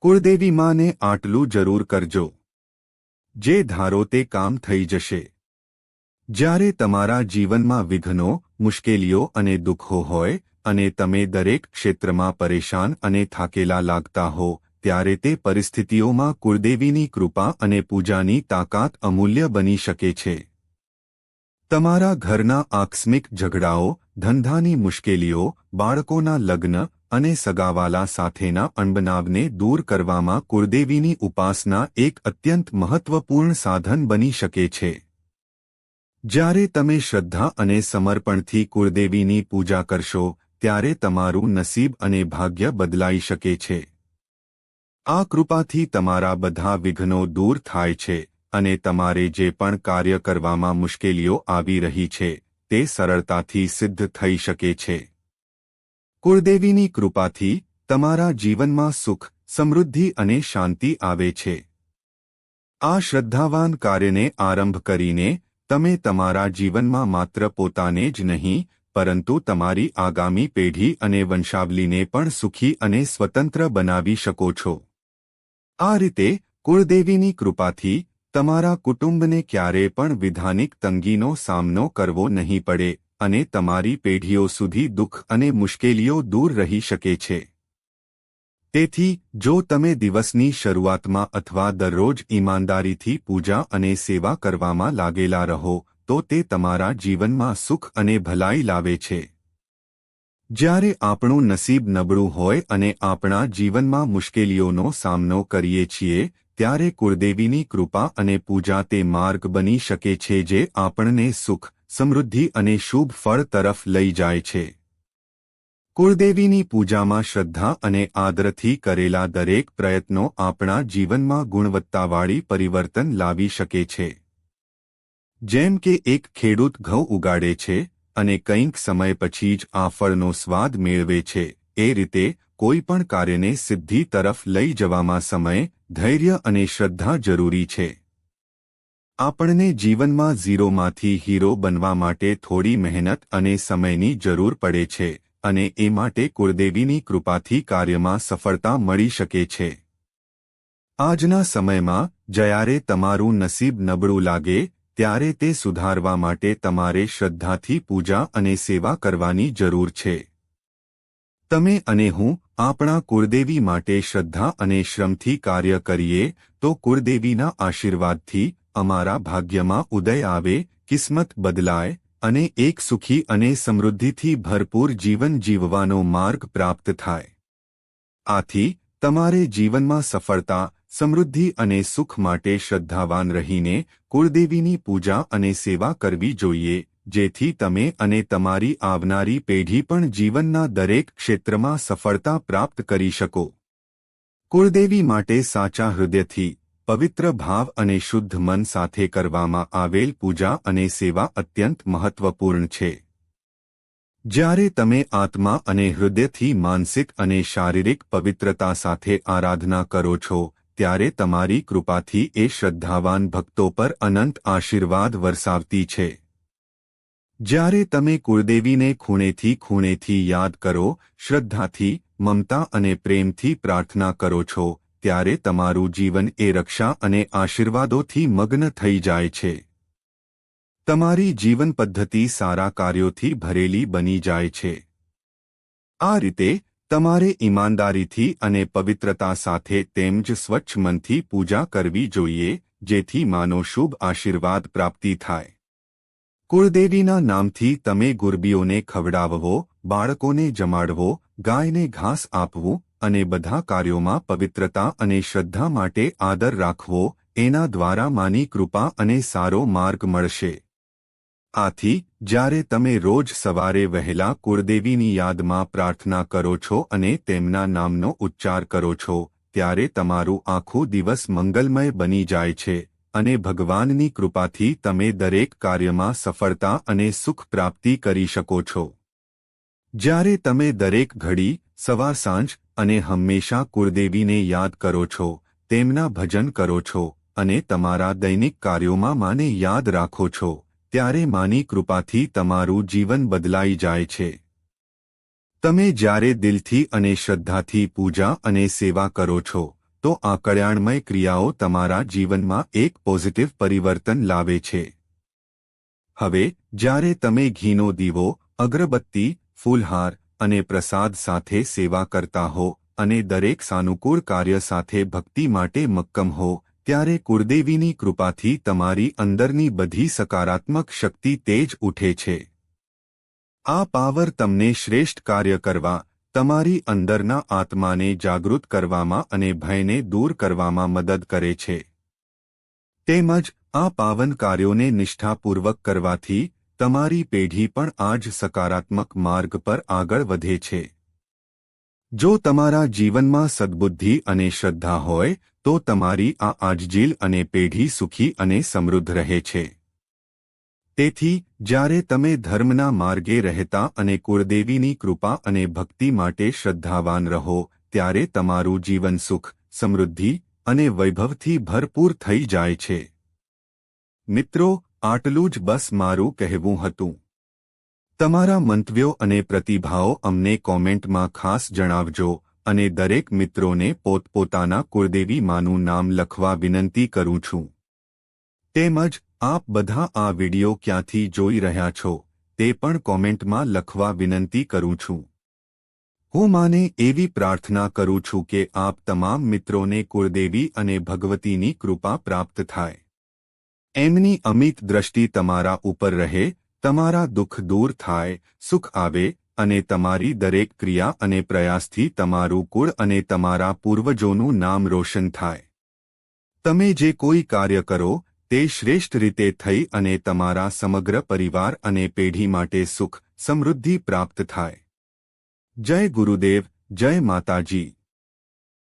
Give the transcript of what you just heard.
કુળદેવી માને આટલું જરૂર કરજો. જે ધારો તે કામ થઈ જશે. જ્યારે તમારા જીવનમાં વિઘ્નો, મુશ્કેલીઓ અને દુઃખો હોય અને તમે દરેક ક્ષેત્રમાં પરેશાન અને થાકેલા લાગતા હો, ત્યારે તે પરિસ્થિતિઓમાં કુળદેવીની કૃપા અને પૂજાની તાકાત અમૂલ્ય બની શકે છે. તમારા ઘરના આકસ્મિક ઝઘડાઓ, ધંધાની મુશ્કેલીઓ, બાળકોના લગ્ન અને સગાવાલા સાથેના અણબનાવને દૂર કરવામાં કુળદેવીની ઉપાસના એક અત્યંત મહત્વપૂર્ણ સાધન બની શકે છે. જ્યારે તમે શ્રદ્ધા અને સમર્પણથી કુળદેવીની પૂજા કરશો, ત્યારે તમારું નસીબ અને ભાગ્ય બદલાઈ શકે છે. આ કૃપાથી તમારા બધા વિઘ્નો દૂર થાય છે અને તમારે જે પણ કાર્ય કરવામાં મુશ્કેલીઓ આવી રહી છે, તે સરળતાથી સિદ્ધ થઈ શકે છે. કુળદેવીની કૃપાથી તમારા જીવનમાં સુખ, સમૃદ્ધિ અને શાંતિ આવે છે. આ શ્રદ્ધાવાન કાર્યને આરંભ કરીને તમે તમારા જીવનમાં માત્ર પોતાને જ નહીં, પરંતુ તમારી આગામી પેઢી અને વંશાવલીને પણ સુખી અને સ્વતંત્ર બનાવી શકો છો. આ રીતે કુળદેવીની કૃપાથી તમારા કુટુંબને ક્યારે પણ વિધાનિક તંગીનો સામનો કરવો નહીં પડે. અને તમારી પેઢીઓ સુધી દુઃખ અને મુશ્કેલીઓ દૂર રહી શકે છે. તેથી, જો તમે દિવસની શરૂઆતમાં અથવા દરરોજ ઈમાનદારીથી પૂજા અને સેવા કરવામાં લાગેલા રહો, તો તે તમારા જીવનમાં સુખ અને ભલાઈ લાવે છે. જ્યારે આપણું નસીબ નબળું હોય અને આપણા જીવનમાં મુશ્કેલીઓનો સામનો કરીએ છીએ, ત્યારે કુળદેવીની કૃપા અને પૂજા તે માર્ગ બની શકે છે જે આપણને સુખ સમૃદ્ધિ અને શુભ ફળ તરફ લઈ જાય છે. કુળદેવીની પૂજામાં શ્રદ્ધા અને આદરથી કરેલા દરેક પ્રયત્નો આપણા જીવનમાં ગુણવત્તાવાળી પરિવર્તન લાવી શકે છે. જેમ કે એક ખેડૂત ઘઉં ઉગાડે છે અને કંઈક સમય પછી જ આ ફળનો સ્વાદ મેળવે છે, એ રીતે કોઈ પણ કાર્યને સિદ્ધિ તરફ લઈ જવામાં સમય, ધૈર્ય અને શ્રદ્ધા જરૂરી છે. આપણને જીવનમાં ઝીરોમાંથી હીરો બનવા માટે થોડી મહેનત અને સમયની જરૂર પડે છે અને એ માટે કુળદેવીની કૃપાથી કાર્યમાં સફળતા મળી શકે છે. આજના સમયમાં, જ્યારે તમારું નસીબ નબળું લાગે, ત્યારે તે સુધારવા માટે તમારે શ્રદ્ધાથી પૂજા અને સેવા કરવાની જરૂર છે. તમે અને હું, આપણા કુળદેવી માટે શ્રદ્ધા અને શ્રમથી કાર્ય કરીએ, તો કુળદેવીના આશીર્વાદથી અમારા ભાગ્યમાં ઉદય આવે, કિસ્મત બદલાય, અને એક સુખી અને સમૃદ્ધિથી ભરપૂર જીવન જીવવાનો માર્ગ પ્રાપ્ત થાય. આથી, તમારે જીવનમાં સફળતા, સમૃદ્ધિ અને સુખ માટે શ્રદ્ધાવાન રહીને કુળદેવીની પૂજા અને સેવા કરવી જોઈએ, જેથી તમે અને તમારી આવનારી પેઢી પણ જીવનના દરેક ક્ષેત્રમાં સફળતા પ્રાપ્ત કરી શકો. કુળદેવી માટે સાચા હૃદયથી પવિત્ર ભાવ અને શુદ્ધ મન સાથે કરવામાં આવેલ પૂજા અને સેવા અત્યંત મહત્વપૂર્ણ છે. જ્યારે તમે આત્મા અને હૃદયથી માનસિક અને શારીરિક પવિત્રતા સાથે આરાધના કરો છો, ત્યારે તમારી કૃપાથી એ શ્રદ્ધાવાન ભક્તો પર અનંત આશીર્વાદ વરસાવતી છે. જ્યારે તમે કુળદેવીને ખૂણેથી ખૂણેથી યાદ કરો, શ્રદ્ધાથી, મમતા અને પ્રેમથી પ્રાર્થના કરો છો ત્યારે તમારું જીવન એ રક્ષા અને આશીર્વાદોથી મગ્ન થઈ જાય છે. તમારી જીવન પદ્ધતિ સારા કાર્યોથી ભરેલી બની જાય છે. આ રીતે, તમારે ઈમાનદારીથી અને પવિત્રતા સાથે તેમજ સ્વચ્છ મનથી પૂજા કરવી જોઈએ, જેથી માનો શુભ આશીર્વાદ પ્રાપ્તિ થાય. કુળદેવીના નામથી તમે ગુરબીઓને ખવડાવવો, બાળકોને જમાડવો, ગાયને ઘાસ આપવું અને બધા કાર્યોમાં પવિત્રતા અને શ્રદ્ધા માટે આદર રાખવો, એના દ્વારા માની કૃપા અને સારો માર્ગ મળશે. આથી, જ્યારે તમે રોજ સવારે વહેલા કુળદેવીની યાદમાં પ્રાર્થના કરો છો અને તેમના નામનો ઉચ્ચાર કરો છો, ત્યારે તમારું આખું દિવસ મંગલમય બની જાય છે, અને ભગવાનની કૃપાથી તમે દરેક કાર્યમાં સફળતા અને સુખ પ્રાપ્તિ કરી શકો છો. જ્યારે તમે દરેક ઘડી, સવાર સાંજ અને હંમેશા કુળદેવીને યાદ કરો છો, તેમના ભજન કરો છો, અને તમારા દૈનિક કાર્યોમાં માને યાદ રાખો છો, ત્યારે માની કૃપાથી તમારું જીવન બદલાઈ જાય છે. તમે જ્યારે દિલથી અને શ્રદ્ધાથી પૂજા અને સેવા કરો છો, તો આ કલ્યાણમય ક્રિયાઓ તમારા જીવનમાં એક પોઝિટિવ પરિવર્તન લાવે છે. હવે, જ્યારે તમે ઘીનો દીવો, અગરબત્તી, ફૂલહાર અને પ્રસાદ સાથે સેવા કરતા હો અને દરેક સાનુકૂળ કાર્ય સાથે ભક્તિ માટે મક્કમ હો, ત્યારે કુળદેવીની કૃપાથી તમારી અંદરની બધી સકારાત્મક શક્તિ તેજ ઉઠે છે. આ પાવર તમને શ્રેષ્ઠ કાર્ય કરવા, તમારી અંદરના આત્માને જાગૃત કરવામાં અને ભયને દૂર કરવામાં મદદ કરે છે. તેમજ આ પાવન કાર્યોને નિષ્ઠાપૂર્વક કરવાથી તમારી પેઢી પણ આ જ સકારાત્મક માર્ગ પર આગળ વધે છે. જો તમારા જીવનમાં સદ્બુદ્ધિ અને શ્રદ્ધા હોય, તો તમારી આ આજજીલ અને પેઢી સુખી અને સમૃદ્ધ રહે છે. તેથી, જ્યારે તમે ધર્મના માર્ગે રહેતા અને કુળદેવીની કૃપા અને ભક્તિ માટે શ્રદ્ધાવાન રહો, ત્યારે તમારું જીવન સુખ, સમૃદ્ધિ અને વૈભવથી ભરપૂર થઈ જાય છે. મિત્રો આટલું જ બસ મારું કહેવું હતું. તમારા મંતવ્યો અને પ્રતિભાવો અમને કોમેન્ટમાં ખાસ જણાવજો અને દરેક મિત્રોને પોતપોતાના કુળદેવી નામ લખવા વિનંતી કરું છું. તેમજ, આપ બધા આ વિડિયો ક્યાંથી જોઈ રહ્યા છો, તે પણ કોમેન્ટમાં લખવા વિનંતી કરું છું. હું માને એવી પ્રાર્થના કરું છું કે આપ તમામ મિત્રોને કુળદેવી અને ભગવતીની કૃપા પ્રાપ્ત થાય. એમની અમિત દ્રષ્ટિ તમારા ઉપર રહે, તમારા દુઃખ દૂર થાય, સુખ આવે, અને તમારી દરેક ક્રિયા અને પ્રયાસથી તમારું કુળ અને તમારા પૂર્વજોનું નામ રોશન થાય. તમે જે કોઈ કાર્ય કરો, તે શ્રેષ્ઠ રીતે થઈ અને તમારા સમગ્ર પરિવાર અને પેઢી માટે સુખ, સમૃદ્ધિ પ્રાપ્ત થાય. જય ગુરુદેવ, જય માતાજી.